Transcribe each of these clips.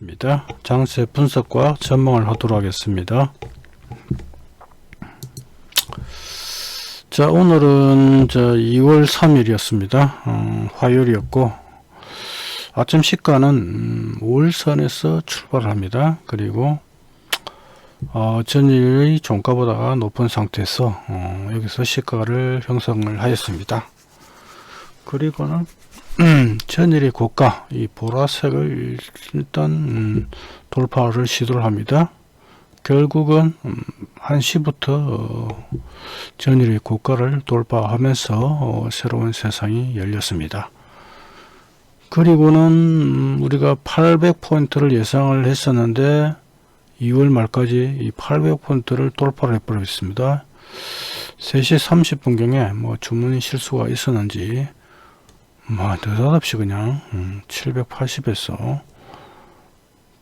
입니다. 장세 분석과 전망을 하도록 하겠습니다. 자, 오늘은 저 2월 3일이었습니다. 어, 화요일이었고, 아침 시가는 음, 5일선에서 출발합니다. 그리고 어, 전일의 종가보다 높은 상태에서 어, 여기서 시가를 형성을 하였습니다. 그리고는 음, 전일의 고가 이 보라색을 일단 음, 돌파를 시도를 합니다. 결국은 음, 1시부터 어, 전일의 고가를 돌파하면서 어, 새로운 세상이 열렸습니다. 그리고는 음, 우리가 800포인트를 예상을 했었는데 2월 말까지 이 800포인트를 돌파를 해버렸습니다. 3시 30분경에 뭐 주문 실수가 있었는지 뭐 느닷없이 그냥 음, 780에서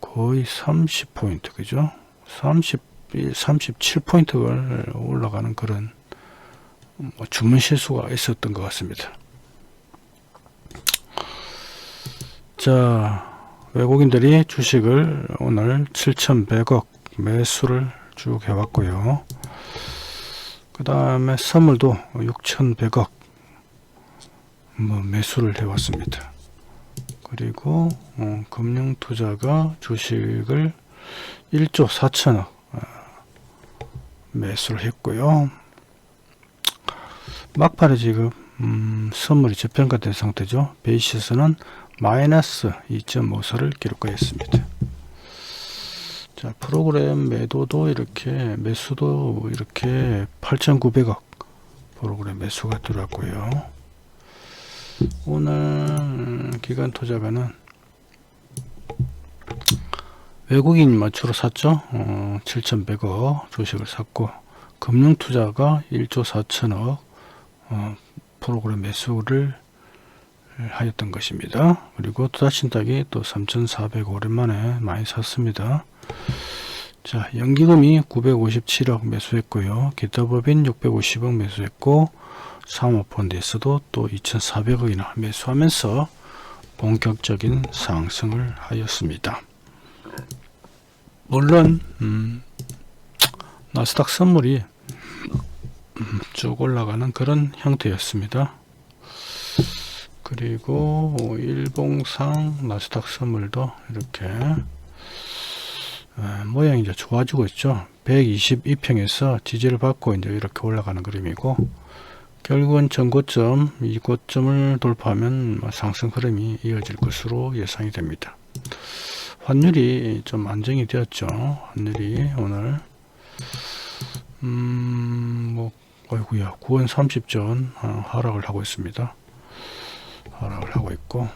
거의 30포인트 그죠? 30 37포인트를 올라가는 그런 뭐 주문 실수가 있었던 것 같습니다. 자 외국인들이 주식을 오늘 7,100억 매수를 쭉 해왔고요. 그 다음에 선물도 6,100억 뭐 매수를 해왔습니다. 그리고 어, 금융투자가 주식을 1조 4천억 어, 매수를 했고요. 막판에 지금 음, 선물이 저평가된 상태죠. 베이시스는 마이너스 2.5서를 기록하였습니다. 자 프로그램 매도도 이렇게 매수도 이렇게 8,900억 프로그램 매수가 들어왔고요. 오늘 기관 투자가는 외국인 맞추러 샀죠. 어, 7,100억 주식을 샀고 금융 투자가 1조 4천억 어, 프로그램 매수를 하였던 것입니다. 그리고 투자 신탁이 또 3,400 오랜만에 많이 샀습니다. 자, 연기금이 957억 매수했고요. 기타 법인 650억 매수했고 사모펀드에서도 또 2,400억이나 매수하면서 본격적인 상승을 하였습니다. 물론 음, 나스닥 선물이 음, 쭉 올라가는 그런 형태였습니다. 그리고 일봉상 나스닥 선물도 이렇게 에, 모양이 이제 좋아지고 있죠. 122평에서 지지를 받고 이제 이렇게 올라가는 그림이고 결국은 전고점 이 고점을 돌파하면 뭐 상승 흐름이 이어질 것으로 예상이 됩니다. 환율이 좀 안정이 되었죠. 환율이 오늘 음뭐 어이구야 9원 30전 어, 하락을 하고 있습니다. 하락을 하고 있고